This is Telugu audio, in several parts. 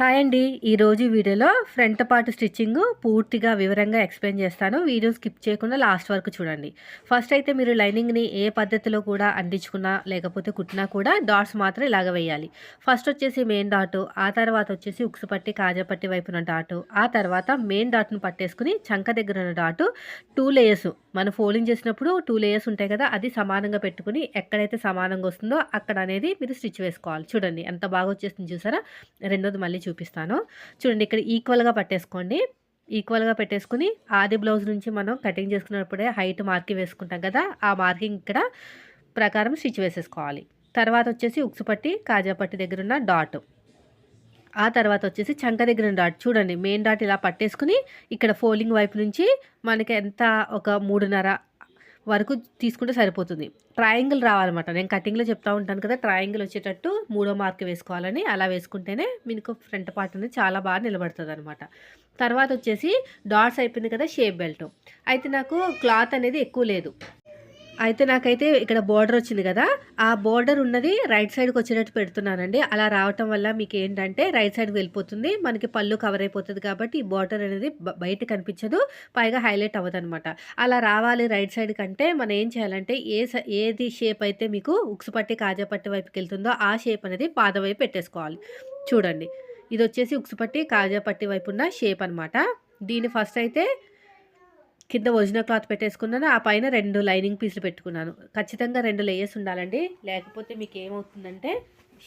హాయ్ అండి. ఈరోజు వీడియోలో ఫ్రంట్ పార్ట్ స్టిచ్చింగ్ పూర్తిగా వివరంగా ఎక్స్ప్లెయిన్ చేస్తాను. వీడియో స్కిప్ చేయకుండా లాస్ట్ వరకు చూడండి. ఫస్ట్ అయితే మీరు లైనింగ్ని ఏ పద్ధతిలో కూడా అందించుకున్నా లేకపోతే కుట్టినా కూడా డాట్స్ మాత్రం ఇలాగ వేయాలి. ఫస్ట్ వచ్చేసి మెయిన్ డాట్ ఆ తర్వాత వచ్చేసి ఉక్సు పట్టి కాజపట్టి వైపున డాట్ ఆ తర్వాత మెయిన్ డాట్ను పట్టేసుకుని చంక దగ్గర ఉన్న డాట్ టూ లేయర్స్ మనం ఫోల్డింగ్ చేసినప్పుడు టూ లేయర్స్ ఉంటాయి కదా అది సమానంగా పెట్టుకుని ఎక్కడైతే సమానంగా వస్తుందో అక్కడ అనేది మీరు స్టిచ్ వేసుకోవాలి. చూడండి ఎంత బాగా వచ్చేస్తుంది చూసారా? రెండోది మళ్ళీ చూపిస్తాను. చూడండి ఇక్కడ ఈక్వల్గా పట్టేసుకోండి. ఈక్వల్గా పెట్టేసుకుని ఆది బ్లౌజ్ నుంచి మనం కటింగ్ చేసుకున్నప్పుడే హైట్ మార్కింగ్ వేసుకుంటాం కదా ఆ మార్కింగ్ ఇక్కడ ప్రకారం స్టిచ్ వేసేసుకోవాలి. తర్వాత వచ్చేసి ఉక్సు పట్టి కాజా పట్టి దగ్గర ఉన్న డాట్ ఆ తర్వాత వచ్చేసి చంక దగ్గర డాట్ చూడండి మెయిన్ డాట్ ఇలా పట్టేసుకుని ఇక్కడ ఫోల్డింగ్ వైపు నుంచి మనకి ఎంత ఒక మూడున్నర వరకు తీసుకుంటే సరిపోతుంది. ట్రయాంగిల్ రావాలన్నమాట. నేను కటింగ్లో చెప్తా ఉంటాను కదా ట్రయాంగిల్ వచ్చేటట్టు మూడో మార్క్ వేసుకోవాలని అలా వేసుకుంటేనే మీకు ఫ్రంట్ పార్ట్ అనేది చాలా బాగా నిలబడుతుంది అనమాట తర్వాత వచ్చేసి డాట్స్ అయిపోయింది కదా షేప్ బెల్ట్ అయితే నాకు క్లాత్ అనేది ఎక్కువ లేదు. అయితే నాకైతే ఇక్కడ బోర్డర్ వచ్చింది కదా ఆ బోర్డర్ ఉన్నది రైట్ సైడ్కి వచ్చేటట్టు పెడుతున్నానండి. అలా రావటం వల్ల మీకు ఏంటంటే రైట్ సైడ్కి వెళ్ళిపోతుంది మనకి పళ్ళు కవర్ అయిపోతుంది కాబట్టి ఈ బోర్డర్ అనేది బయట కనిపించదు పైగా హైలైట్ అవ్వదు అనమాట అలా రావాలి రైట్ సైడ్ కంటే మనం ఏం చేయాలంటే ఏ ఏది షేప్ అయితే మీకు ఉక్సు పట్టి కాజా పట్టి వైపుకి వెళ్తుందో ఆ షేప్ అనేది పాద వైపు పెట్టేసుకోవాలి. చూడండి ఇది వచ్చేసి ఉక్సుపట్టి కాజాపట్టి కాజా పట్టి వైపు ఉన్న షేప్ అనమాట దీన్ని ఫస్ట్ అయితే కింద ఒరిజినల్ క్లాత్ పెట్టేసుకున్నాను. ఆ పైన రెండు లైనింగ్ పీసులు పెట్టుకున్నాను. ఖచ్చితంగా రెండు లేయర్స్ ఉండాలండి. లేకపోతే మీకు ఏమవుతుందంటే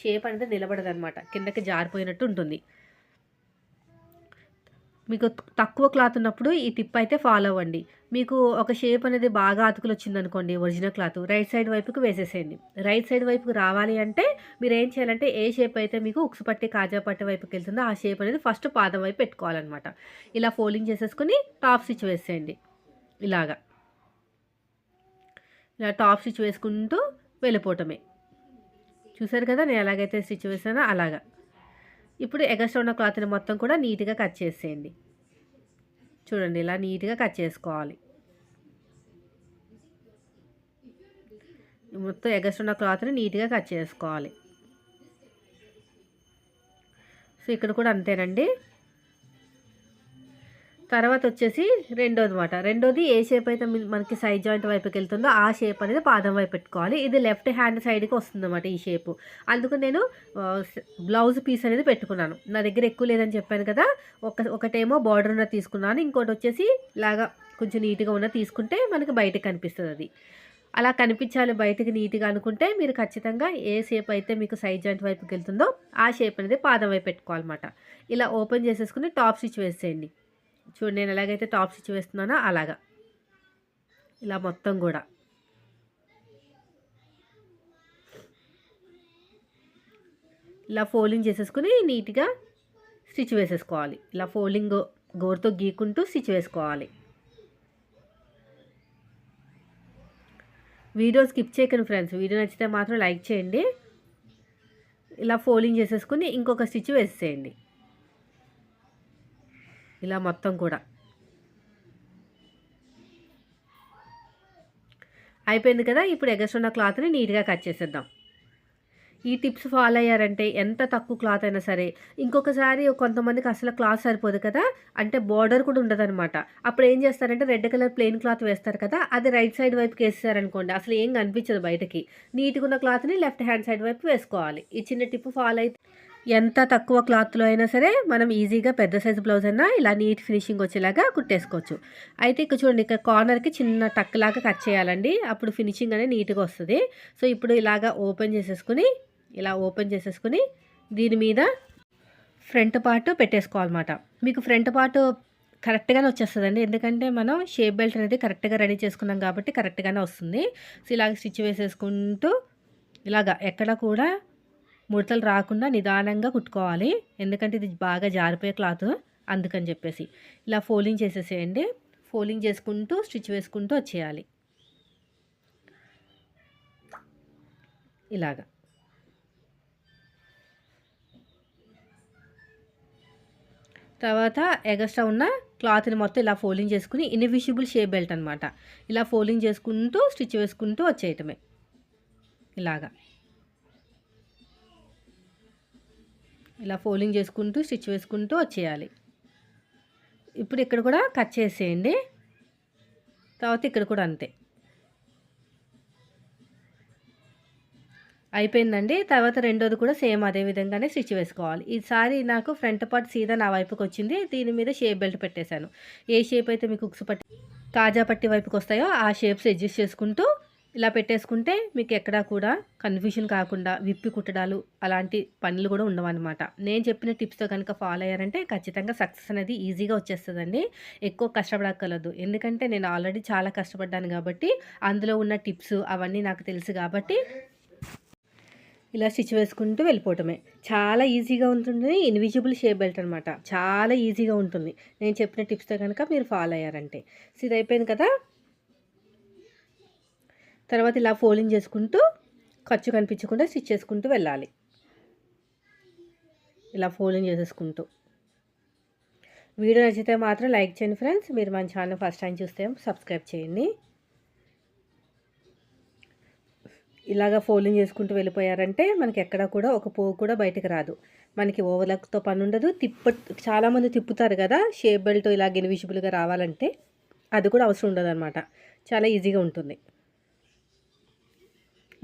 షేప్ అనేది నిలబడదు అనమాట కిందకి జారిపోయినట్టు ఉంటుంది. మీకు తక్కువ క్లాత్ ఉన్నప్పుడు ఈ టిప్ అయితే ఫాలో అవ్వండి. మీకు ఒక షేప్ అనేది బాగా అతుకులు వచ్చిందనుకోండి ఒరిజినల్ క్లాత్ రైట్ సైడ్ వైపుకి వేసేసేయండి. రైట్ సైడ్ వైపుకి రావాలి అంటే మీరు ఏం చేయాలంటే ఏ షేప్ అయితే మీకు ఉక్సు పట్టి కాజా పట్టి వైపుకి వెళ్తుందో ఆ షేప్ అనేది ఫస్ట్ పాదం వైపు పెట్టుకోవాలన్నమాట. ఇలా ఫోల్డింగ్ చేసేసుకుని టాప్ స్టిచ్ వేసేయండి. ఇలాగా. ఇలా టాప్ స్టిచ్ వేసుకుంటూ వెళ్ళిపోవటమే. చూసారు కదా నేను ఎలాగైతే స్టిచ్ వేసానో అలాగా. ఇప్పుడు ఎగస్ట్రా ఉన్న క్లాత్ని మొత్తం కూడా నీట్గా కట్ చేసేయండి. చూడండి ఇలా నీట్గా కట్ చేసుకోవాలి. మొత్తం ఎగస్ట్రా ఉన్న క్లాత్ని నీట్గా కట్ చేసుకోవాలి. సో ఇక్కడ కూడా అంతేనండి. తర్వాత వచ్చేసి రెండోది మాట రెండోది ఏ షేప్ అయితే మనకి సైడ్ జాయింట్ వైపుకి వెళ్తుందో ఆ షేప్ అనేది పాదం వైపు పెట్టుకోవాలి. ఇది లెఫ్ట్ హ్యాండ్ సైడ్కి వస్తుంది అనమాట ఈ షేపు అందుకు నేను బ్లౌజ్ పీస్ అనేది పెట్టుకున్నాను. నా దగ్గర ఎక్కువ లేదని చెప్పాను కదా ఒక ఒకటేమో బార్డర్ ఉన్న తీసుకున్నాను. ఇంకోటి వచ్చేసి ఇలాగా కొంచెం నీట్గా ఉన్న తీసుకుంటే మనకి బయటకు కనిపిస్తుంది అది అలా కనిపించాలి బయటకి నీట్గా అనుకుంటే మీరు ఖచ్చితంగా ఏ షేప్ అయితే మీకు సైడ్ జాయింట్ వైపుకి వెళ్తుందో ఆ షేప్ అనేది పాదం వైపు పెట్టుకోవాలన్నమాట. ఇలా ఓపెన్ చేసేసుకుని టాప్ స్టిచ్ వేసేయండి. చూడండి నేను ఎలాగైతే టాప్ స్టిచ్ వేస్తున్నానో అలాగా. ఇలా మొత్తం కూడా. ఇలా ఫోల్డింగ్ చేసేసుకుని నీట్గా స్టిచ్ వేసేసుకోవాలి. ఇలా ఫోల్డింగ్ గోరుతో గీకుంటూ స్టిచ్ వేసుకోవాలి. వీడియో స్కిప్ చేయకండి ఫ్రెండ్స్. వీడియో నచ్చితే మాత్రం లైక్ చేయండి. ఇలా ఫోల్డింగ్ చేసేసుకుని ఇంకొక స్టిచ్ వేసేయండి. ఇలా మొత్తం కూడా. అయిపోయింది కదా? ఇప్పుడు ఎగస్ట్రున్న క్లాత్ని నీట్గా కట్ చేసేద్దాం. ఈ టిప్స్ ఫాలో అయ్యారంటే ఎంత తక్కువ క్లాత్ అయినా సరే ఇంకొకసారి కొంతమందికి అసలు క్లాత్ సరిపోదు కదా? అంటే బార్డర్ కూడా ఉండదన్నమాట. అప్పుడు ఏం చేస్తారంటే రెడ్ కలర్ ప్లెయిన్ క్లాత్ వేస్తారు కదా? అది రైట్ సైడ్ వైపుకి వేసేసారనుకోండి అసలు ఏం కనిపించదు బయటకి. నీట్గా ఉన్న క్లాత్ని లెఫ్ట్ హ్యాండ్ సైడ్ వైపు వేసుకోవాలి. ఈ చిన్న టిప్ ఫాలో అయితే ఎంత తక్కువ క్లాత్లో అయినా సరే మనం ఈజీగా పెద్ద సైజు బ్లౌజ్ అయినా ఇలా నీట్ ఫినిషింగ్ వచ్చేలాగా కుట్టేసుకోవచ్చు. అయితే ఇక్కడ చూడండి ఇక్కడ కార్నర్కి చిన్న టక్లాగా కట్ చేయాలండి. అప్పుడు ఫినిషింగ్ అనేది నీట్గా వస్తుంది. సో ఇప్పుడు ఇలాగా ఓపెన్ చేసేసుకుని ఇలా ఓపెన్ చేసేసుకుని దీని మీద ఫ్రంట్ పార్ట్ పెట్టేసుకోవాలన్నమాట. మీకు ఫ్రంట్ పార్ట్ కరెక్ట్గానే వచ్చేస్తుందండి. ఎందుకంటే మనం షేప్ బెల్ట్ అనేది కరెక్ట్గా రెడీ చేసుకున్నాం కాబట్టి కరెక్ట్గానే వస్తుంది. సో ఇలాగ స్టిచ్ వేసేసుకుంటూ ఇలాగా ఎక్కడ కూడా ముడతలు రాకుండా నిదానంగా కుట్టుకోవాలి. ఎందుకంటే ఇది బాగా జారిపోయే క్లాత్ అందుకని చెప్పేసి. ఇలా ఫోల్డింగ్ చేసేసేయండి. ఫోల్డింగ్ చేసుకుంటూ స్టిచ్ వేసుకుంటూ వచ్చేయాలి. ఇలాగా. తర్వాత ఎగస్ట్రా ఉన్న క్లాత్ని మొత్తం ఇలా ఫోల్డింగ్ చేసుకుని ఇన్విజిబుల్ షేప్ బెల్ట్ అనమాట ఇలా ఫోల్డింగ్ చేసుకుంటూ స్టిచ్ వేసుకుంటూ వచ్చేయటమే. ఇలాగా. ఇలా ఫోల్డింగ్ చేసుకుంటూ స్టిచ్ వేసుకుంటూ వచ్చేయాలి. ఇప్పుడు ఇక్కడ కూడా కట్ చేసేయండి. తర్వాత ఇక్కడ కూడా అంతే. అయిపోయిందండి. తర్వాత రెండోది కూడా సేమ్ అదే విధంగానే స్టిచ్ వేసుకోవాలి. ఈసారి నాకు ఫ్రంట్ పార్ట్ సీదా నా వైపుకి వచ్చింది. దీని మీద షేప్ బెల్ట్ పెట్టేశాను. ఏ షేప్ అయితే మీకు ఉక్స్ పట్టి కాజా పట్టి వైపుకి వస్తాయో ఆ షేప్స్ అడ్జస్ట్ చేసుకుంటూ ఇలా పెట్టేసుకుంటే మీకు ఎక్కడా కూడా కన్ఫ్యూషన్ కాకుండా విప్పి కుట్టడాలు అలాంటి పనులు కూడా ఉండవన్నమాట. నేను చెప్పిన టిప్స్తో కనుక ఫాలో అయ్యారంటే ఖచ్చితంగా సక్సెస్ అనేది ఈజీగా వచ్చేస్తుందండి. ఎక్కువ కష్టపడక్కర్లేదు. ఎందుకంటే నేను ఆల్రెడీ చాలా కష్టపడ్డాను కాబట్టి అందులో ఉన్న టిప్స్ అవన్నీ నాకు తెలుసు కాబట్టి ఇలా స్టిచ్ వేసుకుంటూ వెళ్ళిపోవటమే. చాలా ఈజీగా ఉంటుంది. ఇన్విజిబుల్ షేప్ బెల్ట్ అనమాట చాలా ఈజీగా ఉంటుంది. నేను చెప్పిన టిప్స్తో కనుక మీరు ఫాలో అయ్యారంటే. సో ఇది అయిపోయింది కదా? తర్వాత ఇలా ఫోల్డింగ్ చేసుకుంటూ ఖర్చు కనిపించకుండా స్టిచ్ చేసుకుంటూ వెళ్ళాలి. ఇలా ఫోల్డింగ్ చేసేసుకుంటూ. వీడియో నచ్చితే మాత్రం లైక్ చేయండి ఫ్రెండ్స్. మీరు మన ఛానల్ ఫస్ట్ టైం చూస్తే సబ్స్క్రైబ్ చేయండి. ఇలాగ ఫోల్డింగ్ చేసుకుంటూ వెళ్ళిపోయారంటే మనకి ఎక్కడ కూడా ఒక పువ్వు కూడా బయటకు రాదు. మనకి ఓవర్లక్తో పని ఉండదు. తిప్ప చాలామంది తిప్పుతారు కదా షేప్ బెల్ట్ ఇలా ఇన్విజిబుల్గా రావాలంటే అది కూడా అవసరం ఉండదు చాలా ఈజీగా ఉంటుంది.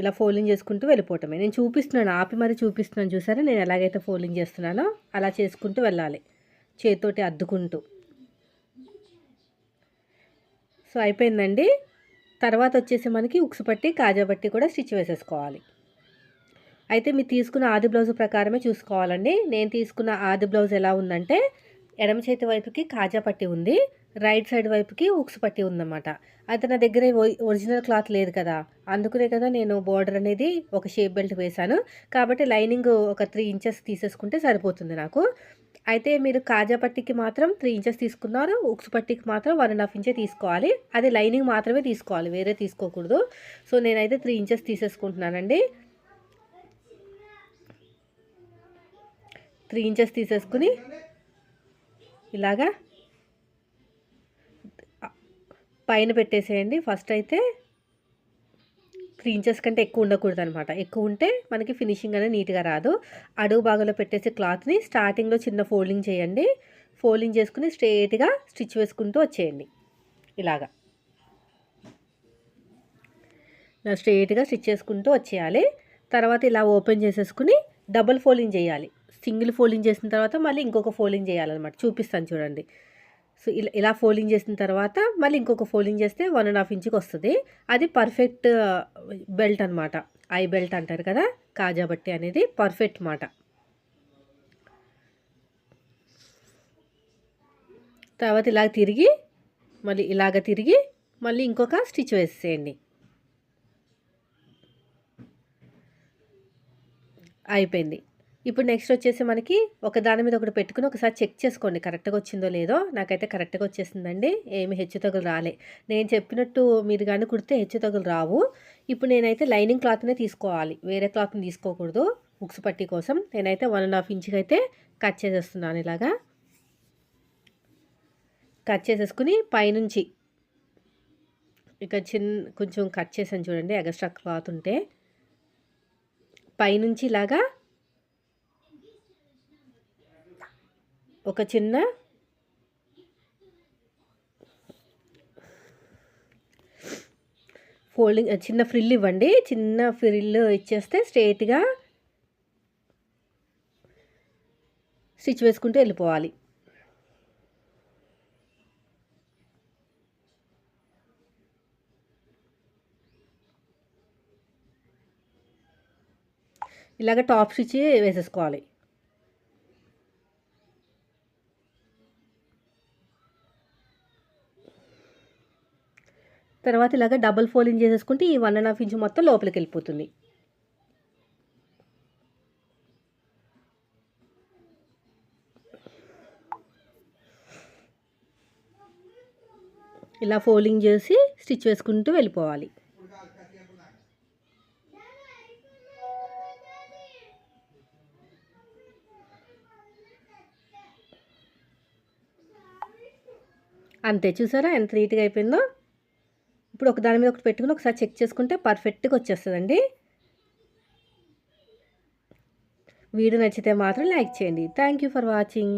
ఇలా ఫోల్డింగ్ చేసుకుంటూ వెళ్ళిపోవటమే. నేను చూపిస్తున్నాను ఆపి మరి చూపిస్తున్నాను చూసారా? నేను ఎలాగైతే ఫోల్డింగ్ చేస్తున్నానో అలా చేసుకుంటూ వెళ్ళాలి చేతితోటి అద్దుకుంటూ. సో అయిపోయిందండి. తర్వాత వచ్చేసి మనకి ఉక్సు పట్టి కాజా పట్టి కూడా స్టిచ్ వేసేసుకోవాలి. అయితే మీరు తీసుకున్న ఆది బ్లౌజ్ ప్రకారమే చూసుకోవాలండి. నేను తీసుకున్న ఆది బ్లౌజ్ ఎలా ఉందంటే ఎడమ చేతి వైపుకి కాజా పట్టి ఉంది. రైట్ సైడ్ వైపుకి ఉక్స్ పట్టి ఉందన్నమాట. అయితే నా దగ్గర ఒరిజినల్ క్లాత్ లేదు కదా. అందుకునే కదా నేను బార్డర్ అనేది ఒక షేప్ బెల్ట్ వేశాను. కాబట్టి లైనింగ్ ఒక త్రీ ఇంచెస్ తీసేసుకుంటే సరిపోతుంది నాకు. అయితే మీరు కాజా పట్టికి మాత్రం త్రీ ఇంచెస్ తీసుకున్నారు. ఉక్స్ పట్టికి మాత్రం వన్ అండ్ హాఫ్ ఇంచే తీసుకోవాలి. అది లైనింగ్ మాత్రమే తీసుకోవాలి. వేరే తీసుకోకూడదు. సో నేనైతే త్రీ ఇంచెస్ తీసేసుకుంటున్నానండి. త్రీ ఇంచెస్ తీసేసుకుని ఇలాగా పైన పెట్టేసేయండి. ఫస్ట్ అయితే త్రీ ఇంచెస్ కంటే ఎక్కువ ఉండకూడదు అనమాట ఎక్కువ ఉంటే మనకి ఫినిషింగ్ అనేది నీట్గా రాదు. అడుగు భాగంలో పెట్టేసి క్లాత్ని స్టార్టింగ్లో చిన్న ఫోల్డింగ్ చేయండి. ఫోల్డింగ్ చేసుకుని స్ట్రేట్గా స్టిచ్ వేసుకుంటూ వచ్చేయండి. ఇలాగా. ఇలా స్ట్రేట్గా స్టిచ్ చేసుకుంటూ వచ్చేయాలి. తర్వాత ఇలా ఓపెన్ చేసేసుకుని డబుల్ ఫోల్డింగ్ చేయాలి. సింగిల్ ఫోల్డింగ్ చేసిన తర్వాత మళ్ళీ ఇంకొక ఫోల్డింగ్ చేయాలన్నమాట. చూపిస్తాను చూడండి. సో ఇలా ఇలా ఫోల్డింగ్ చేసిన తర్వాత మళ్ళీ ఇంకొక ఫోల్డింగ్ చేస్తే వన్ అండ్ హాఫ్ ఇంచ్కి వస్తుంది. అది పర్ఫెక్ట్ బెల్ట్ అనమాట ఐ బెల్ట్ అంటారు కదా కాజా బట్టి అనేది పర్ఫెక్ట్ మాట. తర్వాత ఇలాగ తిరిగి మళ్ళీ ఇలాగ తిరిగి మళ్ళీ ఇంకొక స్టిచ్ వేసేయండి. అయిపోయింది. ఇప్పుడు నెక్స్ట్ వచ్చేసి మనకి ఒక దాని మీద ఒకటి పెట్టుకుని ఒకసారి చెక్ చేసుకోండి. కరెక్ట్గా వచ్చిందో లేదో? నాకైతే కరెక్ట్గా వచ్చేసిందండి. ఏమి హెచ్చు తగులు రాలే. నేను చెప్పినట్టు మీరు కానీ కుడితే హెచ్చు తగులు రావు. ఇప్పుడు నేనైతే లైనింగ్ క్లాత్నే తీసుకోవాలి. వేరే క్లాత్ని తీసుకోకూడదు. బుక్స్ పట్టి కోసం నేనైతే వన్ అండ్ హాఫ్ ఇంచ్కి అయితే కట్ చేసేస్తున్నాను ఇలాగా. కట్ చేసేసుకుని పైనుంచి ఇక చిన్న కొంచెం కట్ చేసాను చూడండి. ఎగస్ట్రా క్లాత్ ఉంటే. పైనుంచి ఇలాగా ఒక చిన్న ఫోల్డింగ్ చిన్న ఫ్రిల్ ఇవ్వండి. చిన్న ఫ్రిల్ ఇచ్చేస్తే స్ట్రైట్గా స్టిచ్ వేసుకుంటూ వెళ్ళిపోవాలి. ఇలాగ టాప్ స్టిచ్ వేసేసుకోవాలి. తర్వాత ఇలాగ డబుల్ ఫోల్డింగ్ చేసేసుకుంటే ఈ వన్ అండ్ హాఫ్ ఇంచ్ మొత్తం లోపలికి వెళ్ళిపోతుంది. ఇలా ఫోల్డింగ్ చేసి స్టిచ్ వేసుకుంటూ వెళ్ళిపోవాలి. అంతే చూసారా ఎంత నీట్గా అయిపోయిందో? ఇప్పుడు ఒక దాని మీద ఒకటి పెట్టుకుని ఒకసారి చెక్ చేసుకుంటే పర్ఫెక్ట్గా వచ్చేస్తుందండి. వీడియో నచ్చితే మాత్రం లైక్ చేయండి. Thank you for watching